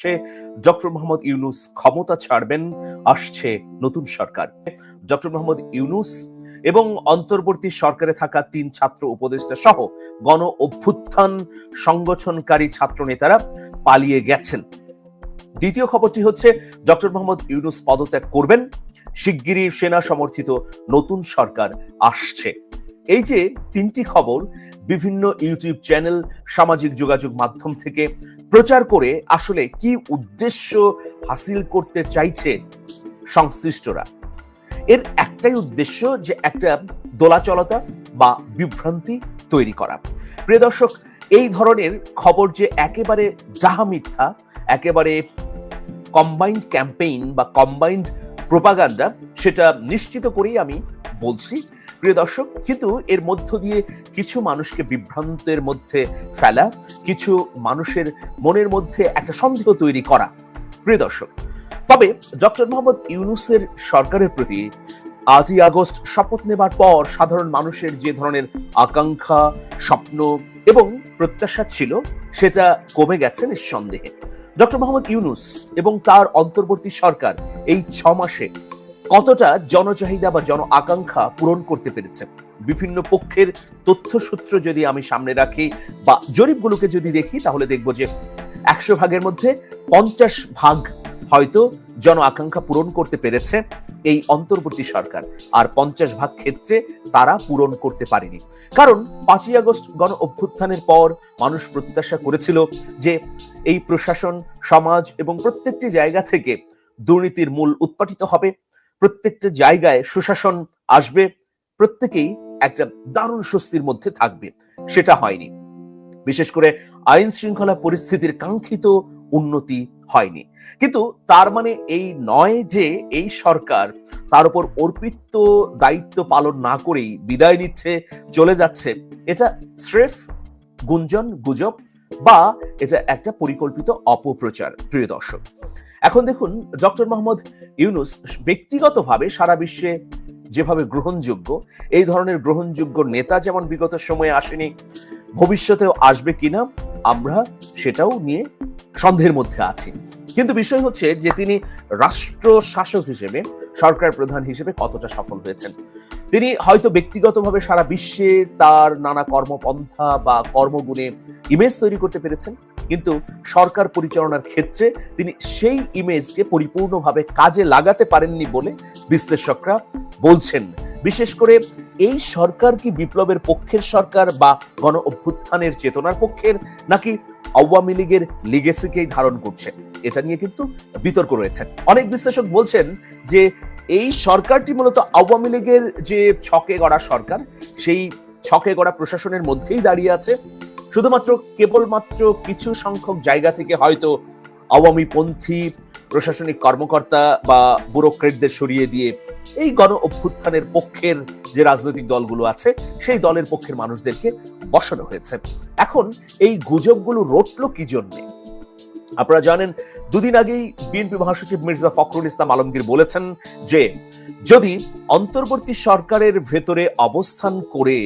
সে doctor Mohammad Yunus ক্ষমতা ছাড়বেন, আসছে নতুন সরকার। ডক্টর মোহাম্মদ ইউনুস এবং অন্তর্বর্তী সরকারে থাকা তিন ছাত্র উপদেষ্টা সহ গণ অভ্যুত্থান সংগঠনকারী ছাত্র নেতারা পালিয়ে গেছেন। দ্বিতীয় খবরটি হচ্ছে, ডক্টর মোহাম্মদ ইউনুস পদত্যাগ করবেন, শিগগিরই সেনা সমর্থিত নতুন সরকার আসছে। এই যে তিনটি খবর বিভিন্ন ইউটিউব চ্যানেল, সামাজিক যোগাযোগ মাধ্যম থেকে প্রচার করে আসলে কি উদ্দেশ্য হাসিল করতে চাইছে সংশ্লিষ্টরা? এর একটাই উদ্দেশ্য যে একটা দোলাচলতা বা বিভ্রান্তি তৈরি করা। প্রিয় দর্শক, এই ধরনের খবর যে একেবারে যাহা মিথ্যা, একেবারে কম্বাইন্ড ক্যাম্পেইন বা কম্বাইন্ড প্রোপাগান্ডা সেটা নিশ্চিত করেই আমি বলছি প্রিয় দর্শক, কিন্তু এর মধ্য দিয়ে কিছু মানুষকে বিভ্রান্তের মধ্যে ফেলা, কিছু মানুষের মনের মধ্যে একটা সন্দেহ তৈরি করা। প্রিয় দর্শক, তবে ডক্টর মোহাম্মদ ইউনুসের সরকারের প্রতি আজই আগস্ট শপথ নেবার পর সাধারণ মানুষের যে ধরনের আকাঙ্ক্ষা, স্বপ্ন এবং প্রত্যাশা ছিল, সেটা কমে গেছে নিঃসন্দেহে। ডক্টর মোহাম্মদ ইউনুস এবং তার অন্তর্বর্তী সরকার এই ছ মাসে কতটা জনচাহিদা বা জন আকাঙ্ক্ষা পূরণ করতে পেরেছে? বিভিন্ন পক্ষের তথ্যসূত্র যদি আমি সামনে রাখি বা জরিপগুলোকে যদি দেখি, তাহলে দেখব যে একশো ভাগের মধ্যে পঞ্চাশ ভাগ হয়তো জন আকাঙ্ক্ষা পূরণ করতে পেরেছে এই অন্তর্বর্তী সরকার। আর পঞ্চাশ ভাগ ক্ষেত্রে তারা পূরণ করতে পারেনি। কারণ পাঁচই আগস্ট গণ অভ্যুত্থানের পর মানুষ প্রত্যাশা করেছিল যে এই প্রশাসন, সমাজ এবং প্রত্যেকটি জায়গা থেকে দুর্নীতির মূল উৎপাটিত হবে। প্রত্যেকটা জায়গায় সুশাসন আসবে, প্রত্যেকেই একটা দারুণ স্বস্তির মধ্যে থাকবে। সেটা হয়নি। বিশেষ করে আইন শৃঙ্খলা পরিস্থিতির কাঙ্ক্ষিত উন্নতি হয়নি। কিন্তু তার মানে এই নয় যে এই সরকার তার উপর অর্পিত দায়িত্ব পালন না করেই বিদায় নিচ্ছে, চলে যাচ্ছে। এটা স্রেফ গুঞ্জন, গুজব বা এটা একটা পরিকল্পিত অপপ্রচার, প্রিয় দর্শক। এখন দেখুন, ডক্টর মোহাম্মদ ইউনুস ব্যক্তিগতভাবে সারা বিশ্বে যেভাবে গ্রহণযোগ্য, এই ধরনের গ্রহণযোগ্য নেতা যেমন বিগত সময়ে আসেনি, ভবিষ্যতেও আসবে কিনা, আমরা সেটাও নিয়ে সন্দেহের মধ্যে আছি। কিন্তু বিষয় হচ্ছে যে তিনি রাষ্ট্র শাসক হিসেবে, সরকার প্রধান হিসেবে কতটা সফল হয়েছেন? তিনি হয়তো ব্যক্তিগতভাবে সারা বিশ্বে তার নানা কর্মপন্থা বা কর্মগুণে ইমেজ তৈরি করতে পেরেছেন কিন্তু সরকার পরিচালনার ক্ষেত্রে তিনি সেই ইমেজকে পরিপূর্ণভাবে কাজে লাগাতে পারেননি বলে বিশ্লেষকরা বলছেন। বিশেষ করে এই সরকার কি বিপ্লবের পক্ষের সরকার বা গণ অভ্যুত্থানের চেতনার পক্ষের, নাকি আওয়ামী লীগের লিগেসিকেই ধারণ করছে? এটা নিয়ে কিন্তু বিতর্ক রয়েছে। অনেক বিশ্লেষক বলছেন যে এই সরকারটি মূলত আওয়ামী লীগের যে ছকে গড়া সরকার, সেই ছকে গড়া প্রশাসনের মধ্যেই দাঁড়িয়ে আছে। শুধুমাত্র কেবলমাত্র কিছু সংখ্যক জায়গা থেকে হয়তো আওয়ামী পন্থী প্রশাসনিক কর্মকর্তা বা ব্যুরোক্রেটদের সরিয়ে দিয়ে এই গণ অভ্যুত্থানের পক্ষের যে রাজনৈতিক দলগুলো আছে, সেই দলের পক্ষের মানুষদেরকে বসানো হয়েছে। এখন এই গুজবগুলো রটল কি জন্যে? আপনারা জানেন দুদিন আগেই বিএনপি মহাসচিব মির্জা ফখরুল ইসলাম আলমগীর বলেছেন যে, যদি অন্তর্বর্তী সরকারের ভেতরে অবস্থান করে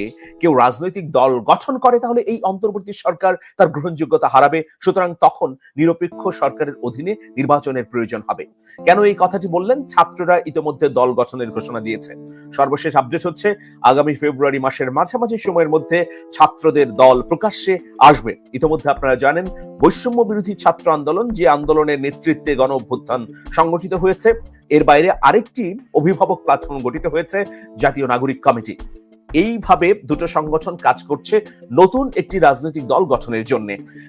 কেউ রাজনৈতিক দল গঠন করে, তাহলে এই অন্তর্বর্তী সরকার তার গ্রহণযোগ্যতা হারাবে। সুতরাং তখন নিরপেক্ষ সরকারের অধীনে নির্বাচনের প্রয়োজন হবে। কেন এই কথাটি বললেন? ছাত্ররা ইতিমধ্যে দল গঠনের ঘোষণা দিয়েছে। সর্বশেষ আপডেট হচ্ছে, আগামী ফেব্রুয়ারি মাসের মাঝামাঝি সময়ের মধ্যে ছাত্রদের দল প্রকাশ্যে আসবে। ইতিমধ্যে আপনারা জানেন বৈষম্য বিরোধী ছাত্র আন্দোলন, যে আন্দোলনের নেতৃত্বে গণ অভ্যুত্থান সংগঠিত হয়েছে। এর বাইরে আরেকটি অভিভাবক প্ল্যাটফর্ম গঠিত হয়েছে, জাতীয় নাগরিক কমিটি। এইভাবে দুটো সংগঠন কাজ করছে নতুন একটি রাজনৈতিক দল গঠনের জন্য।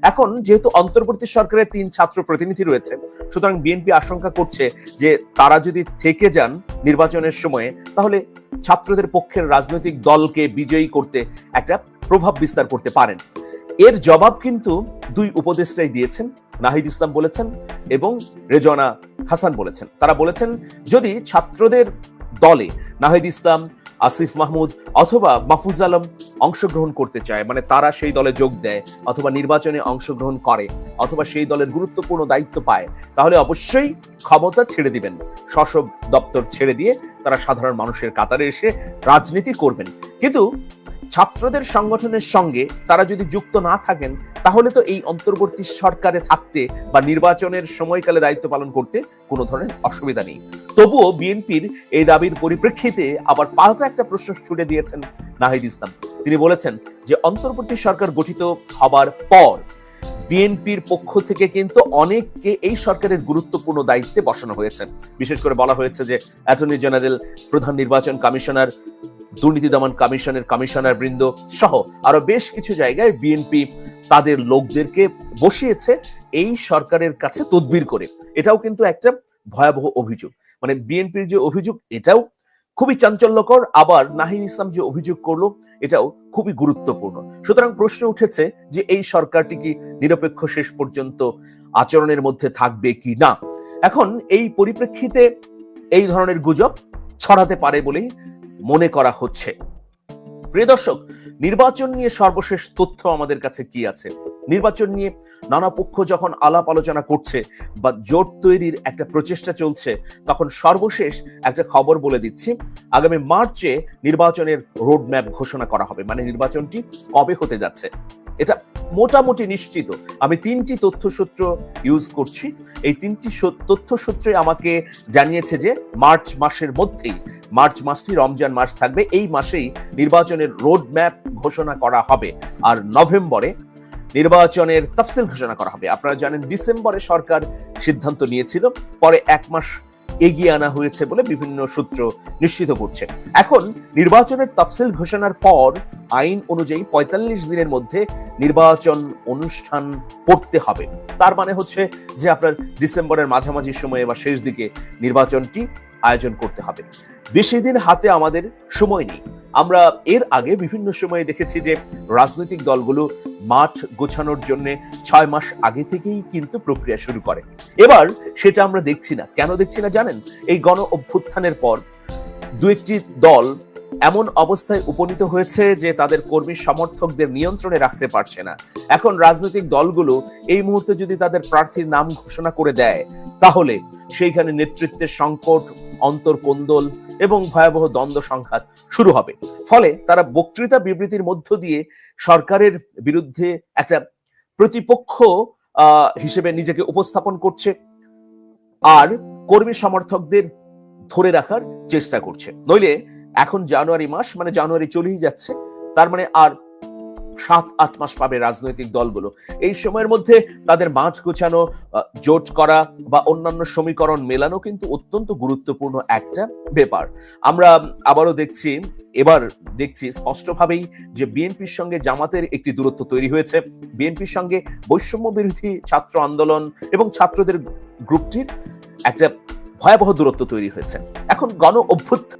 এখন যেহেতু অন্তর্বর্তী সরকারের তিন ছাত্র প্রতিনিধি রয়েছে, সুতরাং বিএনপি আশঙ্কা করছে যে তারা যদি থেকে যান নির্বাচনের সময়ে, তাহলে ছাত্রদের পক্ষের রাজনৈতিক দলকে বিজয়ী করতে একটা প্রভাব বিস্তার করতে পারেন। এর জবাব কিন্তু দুই উপদেষ্টাই দিয়েছেন। নাহিদ ইসলাম বলেছেন এবং রেজওয়ানা হাসান বলেছেন। তারা বলেছেন, যদি ছাত্রদের দলে নাহিদ ইসলাম, আসিফ মাহমুদ অথবা মাহফুজ আলম অংশগ্রহণ করতে চায় মানে তারা সেই দলে যোগ দেয় অথবা নির্বাচনে অংশগ্রহণ করে অথবা সেই দলের গুরুত্বপূর্ণ দায়িত্ব পায়, তাহলে অবশ্যই ক্ষমতা ছেড়ে দিবেন। সশব দপ্তর ছেড়ে দিয়ে তারা সাধারণ মানুষের কাতারে এসে রাজনীতি করবেন। কিন্তু ছাত্রদের সংগঠনের সঙ্গে তারা যদি যুক্ত না থাকেন, তাহলে তো এই অন্তর্বর্তী সরকারে থাকতে বা নির্বাচনের সময়কালে দায়িত্ব পালন করতে কোনো ধরনের অসুবিধা নেই। তবুও বিএনপির এই দাবির পরিপ্রেক্ষিতে আবার পাল্টা একটা প্রশ্ন ছুড়ে দিয়েছেন নাহিদ ইসলাম। তিনি বলেছেন যে, অন্তর্বর্তী সরকার গঠিত হবার পর বিএনপির পক্ষ থেকে কিন্তু অনেককে এই সরকারের গুরুত্বপূর্ণ দায়িত্বে বসানো হয়েছে। বিশেষ করে বলা হয়েছে যে, অ্যাটর্নি জেনারেল, প্রধান নির্বাচন কমিশনার দুর্নীতি দমন কমিশনের কমিশনার বৃন্দ সহ আরও বেশ কিছু জায়গায় বিএনপি তাদের লোকদেরকে বসিয়েছে এই সরকারের কাছে তদবির করে। এটাও কিন্তু একটা ভয়াবহ অভিযোগ। মানে বিএনপির যে অভিযোগ, এটাও খুবই চাঞ্চল্যকর। আবার নাহিদ ইসলাম যে অভিযোগ করল, এটাও খুবই গুরুত্বপূর্ণ। সুতরাং প্রশ্ন উঠেছে যে এই সরকারটি কি নিরপেক্ষ শেষ পর্যন্ত আচরণের মধ্যে থাকবে কি না? এখন এই পরিপ্রেক্ষিতে এই ধরনের গুজব ছড়াতে পারে বলেই মনে করা হচ্ছে। প্রিয় দর্শক, নির্বাচন নিয়ে সর্বশেষ তথ্য আমাদের কাছে কি আছে? নির্বাচন নিয়ে নানা পক্ষ যখন আলাপ আলোচনা করছে বা জোট তৈরির একটা প্রচেষ্টা চলছে, তখন সর্বশেষ একটা খবর বলে দিচ্ছি। আগামী মার্চে নির্বাচনের রোড ম্যাপ ঘোষণা করা হবে। মানে নির্বাচনটি কবে হতে যাচ্ছে? এটা মোটামুটি নিশ্চিত। আমি তিনটি তথ্যসূত্র ইউজ করছি। এই তিনটি তথ্যসূত্রে আমাকে জানিয়েছে যে, মার্চ মাসের মধ্যেই মার্চ মাসটি, রমজান মাস থাকবে। এই মাসেই নির্বাচনের রোড ম্যাপ ঘোষণা করা হবে। আর নভেম্বরে নির্বাচনের তফসিল ঘোষণা করা হবে। আপনারা জানেন, ডিসেম্বরে সরকার সিদ্ধান্ত নিয়েছিল, পরে এক মাস এগিয়ে আনা হয়েছে বলে বিভিন্ন সূত্র নিশ্চিত করছে। এখন নির্বাচনের তফসিল ঘোষণার পর আইন অনুযায়ী পঁয়তাল্লিশ দিনের মধ্যে নির্বাচন অনুষ্ঠান করতে হবে। তার মানে হচ্ছে যে আপনার ডিসেম্বরের মাঝামাঝি সময়ে বা শেষ দিকে নির্বাচনটি আয়োজন করতে হবে। বেশি দিন হাতে আমাদের সময় নেই। আমরা এর আগে বিভিন্ন সময়ে দেখেছি যে রাজনৈতিক দলগুলো মাঠ গোছানোর জন্য ছয় মাস আগে থেকেই কিন্তু প্রক্রিয়া শুরু করে। এবার সেটা আমরা দেখছি না। কেন দেখছি না জানেন? এই গণ অভ্যুত্থানের পর দু একটি দল এমন অবস্থায় উপনীত হয়েছে যে তাদের কর্মী সমর্থকদের নিয়ন্ত্রণে রাখতে পারছে না। এখন রাজনৈতিক দলগুলো এই মুহূর্তে যদি তাদের প্রার্থীর নাম ঘোষণা করে দেয়, তাহলে সেইখানে নেতৃত্বের সংকট, অন্তর্কোন্দল এবং ভয়াবহ দ্বন্দ্ব সংঘাত শুরু হবে। ফলে তারা বক্তৃতা বিবৃতির মধ্য দিয়ে সরকারের বিরুদ্ধে একটা প্রতিপক্ষ হিসেবে নিজেকে উপস্থাপন করছে আর কর্মী সমর্থকদের ধরে রাখার চেষ্টা করছে। নইলে এখন জানুয়ারি মাস মানে জানুয়ারি চলেই যাচ্ছে। তার মানে আর সাত, আট মাস পাবে রাজনৈতিক দলগুলো। এই সময়ের মধ্যে তাদের মাছ গোছানো জোট করা বা অন্যান্য সমীকরণ মেলানো কিন্তু অত্যন্ত গুরুত্বপূর্ণ একটা ব্যাপার। আমরা আবারও দেখছি, এবার দেখছি স্পষ্টভাবেই যে বিএনপির সঙ্গে জামাতের একটি দূরত্ব তৈরি হয়েছে। বিএনপির সঙ্গে বৈষম্য বিরোধী ছাত্র আন্দোলন এবং ছাত্রদের গ্রুপটির একটা ভয়াবহ দূরত্ব তৈরি হয়েছে। এখন গণ অভ্যুত্থান